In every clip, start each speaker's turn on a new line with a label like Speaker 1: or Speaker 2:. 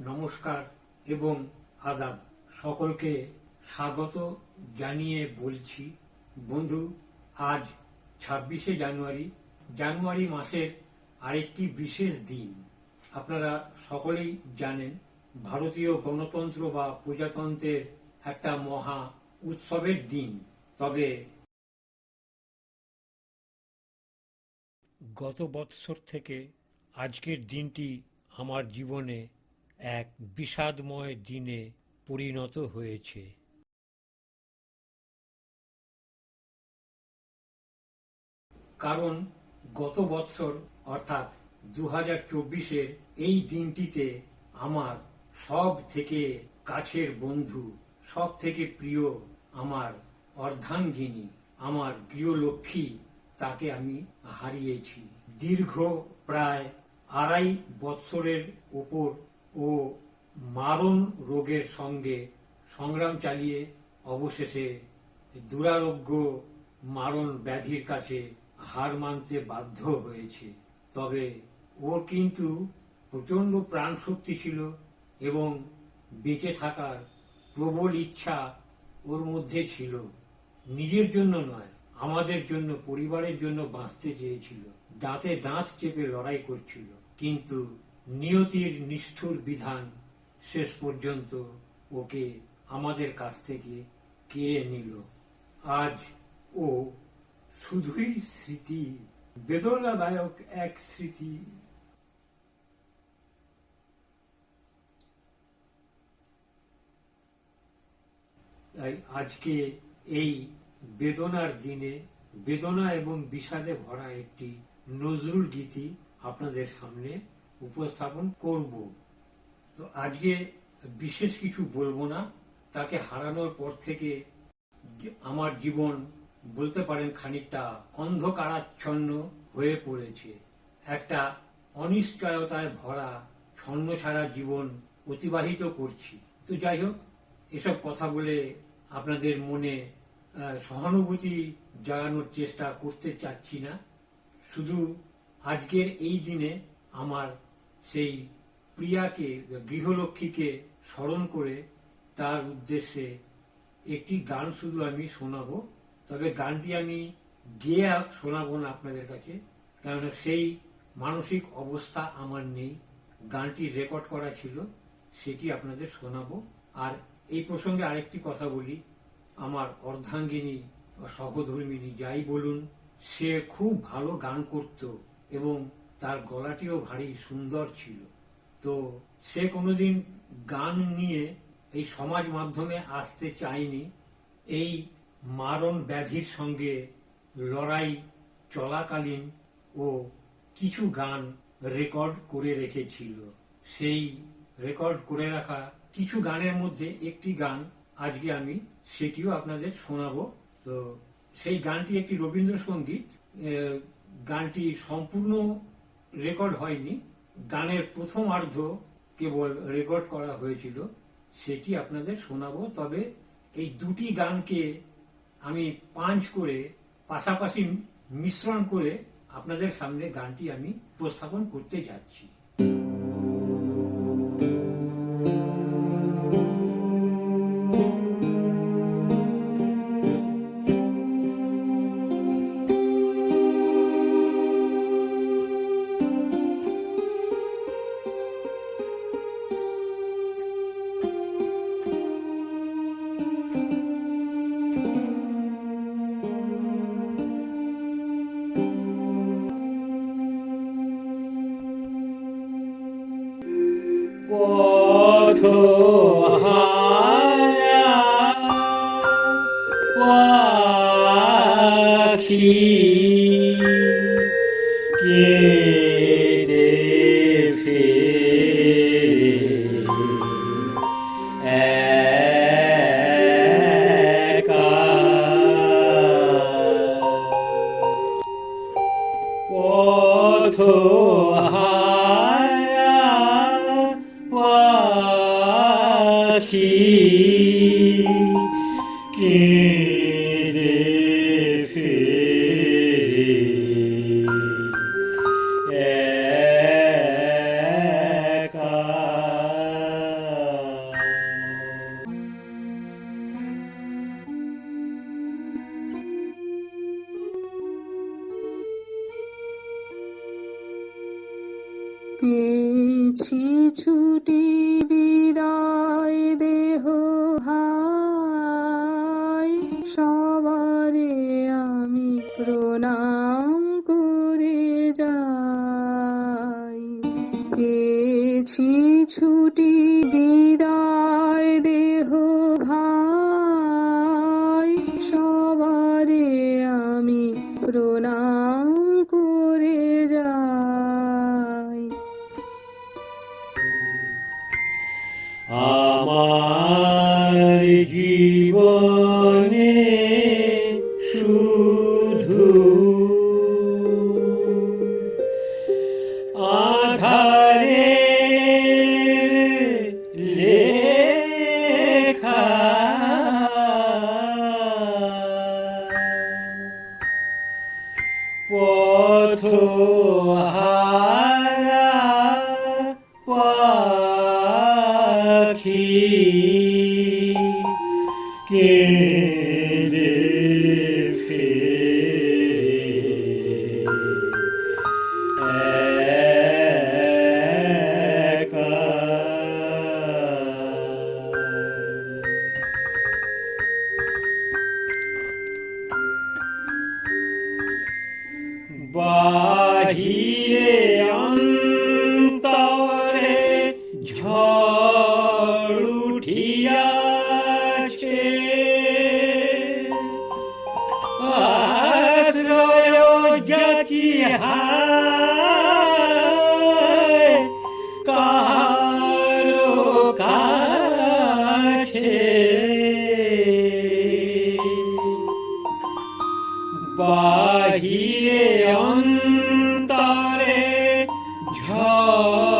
Speaker 1: নমস্কার এবং আদাব। সকলকে স্বাগত জানিয়ে বলছি, বন্ধু, আজ ছাব্বিশে জানুয়ারি জানুয়ারি মাসের আরেকটি বিশেষ দিন। আপনারা সকলেই জানেন, ভারতীয় গণতন্ত্র বা প্রজাতন্ত্রের একটা মহা উৎসবের দিন। তবে গত বৎসর থেকে আজকের দিনটি আমার জীবনে এক বিষাদময় দিনে পরিণত হয়েছে। কারণ গত বৎসর, অর্থাৎ দু হাজার চব্বিশের এই দিনটিতে আমার সব থেকে কাছের বন্ধু সব থেকে প্রিয় আমার অর্ধাঙ্গিনী, আমার গৃহলক্ষ্মী, তাকে আমি হারিয়েছি। দীর্ঘ প্রায় আড়াই বৎসরের ওপর ও মারণ রোগের সঙ্গে সংগ্রাম চালিয়ে অবশেষে দুরারোগ্য মারণ ব্যাধির কাছে হার মানতে বাধ্য হয়েছে। তবে ওর কিন্তু প্রচণ্ড প্রাণ শক্তি ছিল এবং বেঁচে থাকার প্রবল ইচ্ছা ওর মধ্যে ছিল। নিজের জন্য নয়, আমাদের জন্য, পরিবারের জন্য বাঁচতে চেয়েছিল। দাঁতে দাঁত চেপে লড়াই করছিল। কিন্তু নিয়তির নিষ্ঠুর বিধান শেষ পর্যন্ত ওকে আমাদের কাছ থেকে কেড়ে নিল। আজ ও শুধুই স্মৃতি, বেদনাদায়ক এক স্মৃতি। তাই আজকে এই বেদনার দিনে বেদনা এবং বিষাদে ভরা একটি নজরুল গীতি আপনাদের সামনে উপস্থাপন করব। তো আজকে বিশেষ কিছু বলব না। তাকে হারানোর পর থেকে আমার জীবন বলতে পারেন খানিকটা অন্ধকারাচ্ছন্ন হয়ে পড়েছে। একটা অনিশ্চয়তায় ভরা ছন্ন ছাড়া জীবন অতিবাহিত করছি। তো যাই হোক, এসব কথা বলে আপনাদের মনে সহানুভূতি জাগানোর চেষ্টা করতে চাচ্ছি না। শুধু আজকের এই দিনে আমার সেই প্রিয়াকে, গৃহলক্ষ্মীকে স্মরণ করে তার উদ্দেশ্যে একটি গান শুধু আমি শোনাবো। তবে গানটি আমি গেয়ে শোনাবো না আপনাদের কাছে, কেননা সেই মানসিক অবস্থা আমার নেই। গানটি রেকর্ড করা ছিল, সেটি আপনাদের শোনাবো। আর এই প্রসঙ্গে আরেকটি কথা বলি। আমার অর্ধাঙ্গিনী সহধর্মিনী যাই বলুন, সে খুব ভালো গান করত এবং তার গলাটিও ভারী সুন্দর ছিল। তো সে কোনোদিন গান নিয়ে এই সমাজ মাধ্যমে আসতে চায়নি। এই মারণ ব্যাধির সঙ্গে লড়াই চলাকালীন ও কিছু গান রেকর্ড করে রেখেছিল। সেই রেকর্ড করে রাখা কিছু গানের মধ্যে একটি গান আজকে আমি সেটিও আপনাদের শোনাবো। তো সেই গানটি একটি রবীন্দ্রসঙ্গীত। গানটি সম্পূর্ণ রেকর্ড হয়নি। গানের প্রথম অর্ধ কেবল রেকর্ড করা হয়েছিল, সেটি আপনাদের শোনাবো। তবে এই দুটি গানকে আমি পাঞ্চ করে, পাশাপাশি মিশ্রণ করে আপনাদের সামনে গানটি আমি উপস্থাপন করতে যাচ্ছি। ফেরে একা। পথ পাখি। কেঁদে
Speaker 2: প্রণাম করে যাই। পেয়েছি
Speaker 1: একা। হায় কারও কাছে। বাহিরে অন্তরে ঝড়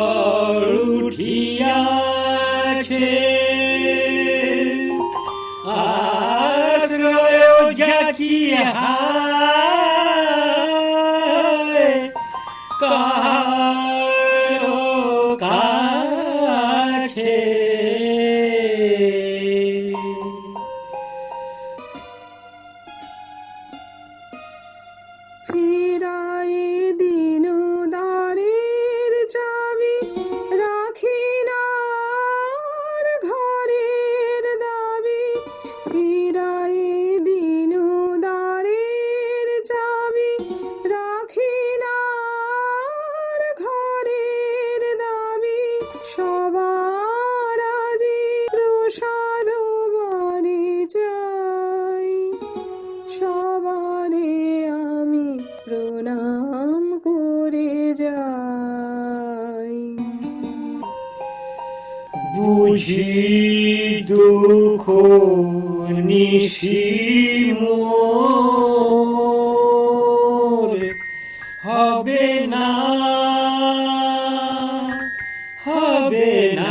Speaker 2: প্রণাম করে যাই।
Speaker 1: বুঝি দুঃখ নিশি মোর হবে না হবে না।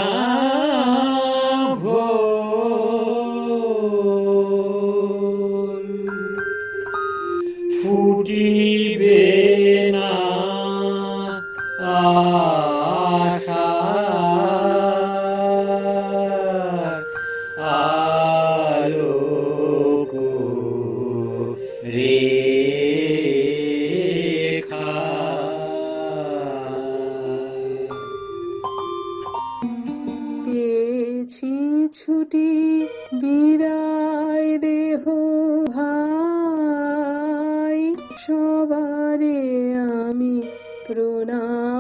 Speaker 1: আলোক রেখা
Speaker 2: বিদায় দেহ সবারে আমি প্রণাম।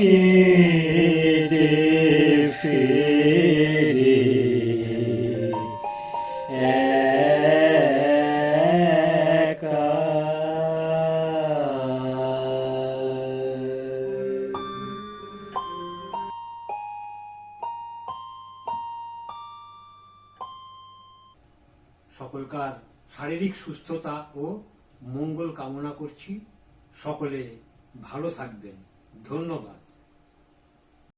Speaker 1: কেঁদে ফেরে একা সকলকার শারীরিক সুস্থতা ও মঙ্গল কামনা করছি। সকলে ভালো থাকবেন। ধন্যবাদ।